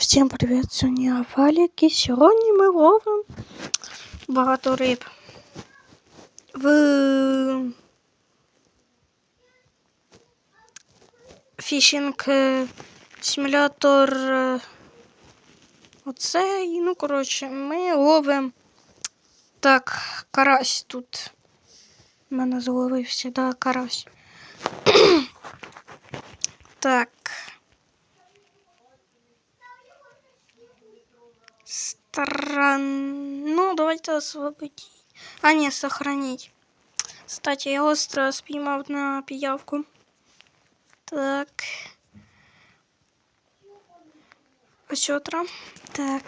Всім привіт, сьогодні я Валік і сьогодні ми ловимо багато риб. В фішинг е, симулятор е, оцей, ну коротше, ми ловимо так, карась тут. У мене зловився, да, карась. так. Стран... Ну, давайте освободить. А, не, сохранить. Кстати, я остро спіймав на пиявку. Так. Осетра. Так.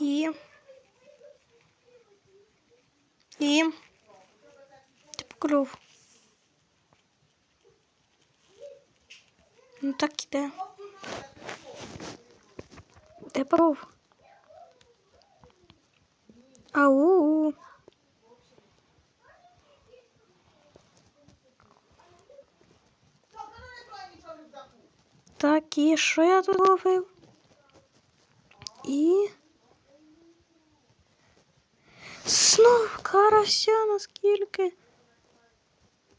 І. І. Ти поклюв. Ну так іде. Де поров? Ау. Так, і що я тут ловив? І. Знов карася наскільки.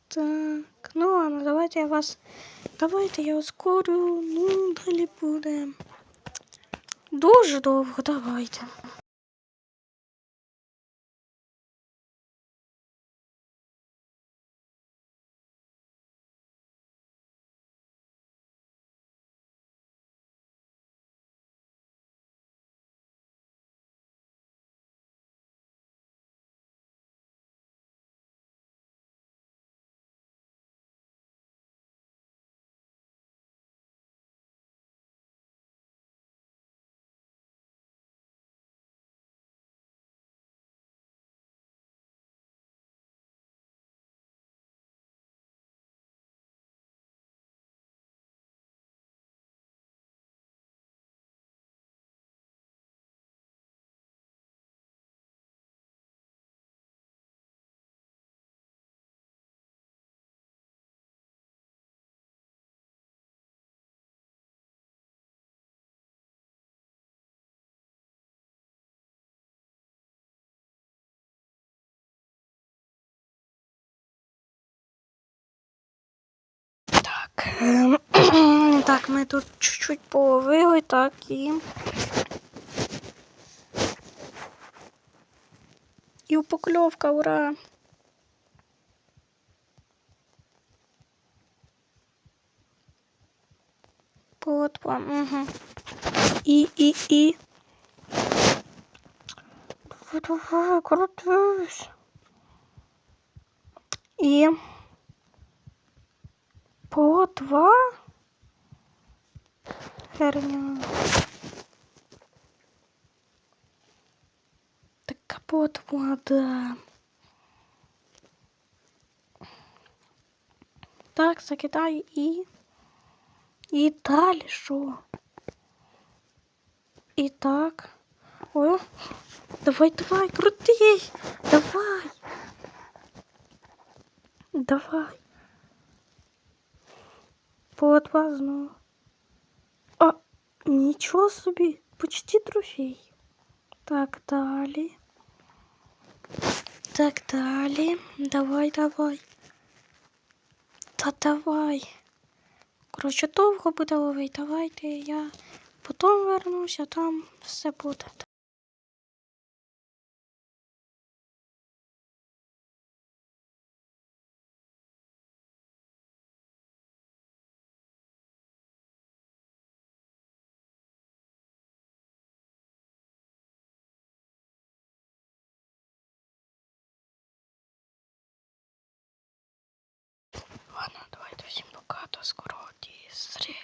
Так, ну ладно, давайте я вас. Давайте я ускорю, ну, далі буде. Дуже довго, давайте. Так, ем, так, ми тут чуть-чуть половили, так і. І упакльовка, ура! Вот угу. І, і, і. Давай, давай, крутись. І. По два? Херня. Так по два, да. Так, закидай і. І далі що? І так. Ой. Давай, давай, крутись. Давай. Давай. По два знову. А, нічого собі, почти трофей. Так, далі. Так, далі. Давай, давай. Та давай. Коротше, довго буде ловити. Давайте я потім вернуся, там все буде. Ладно, давайте всім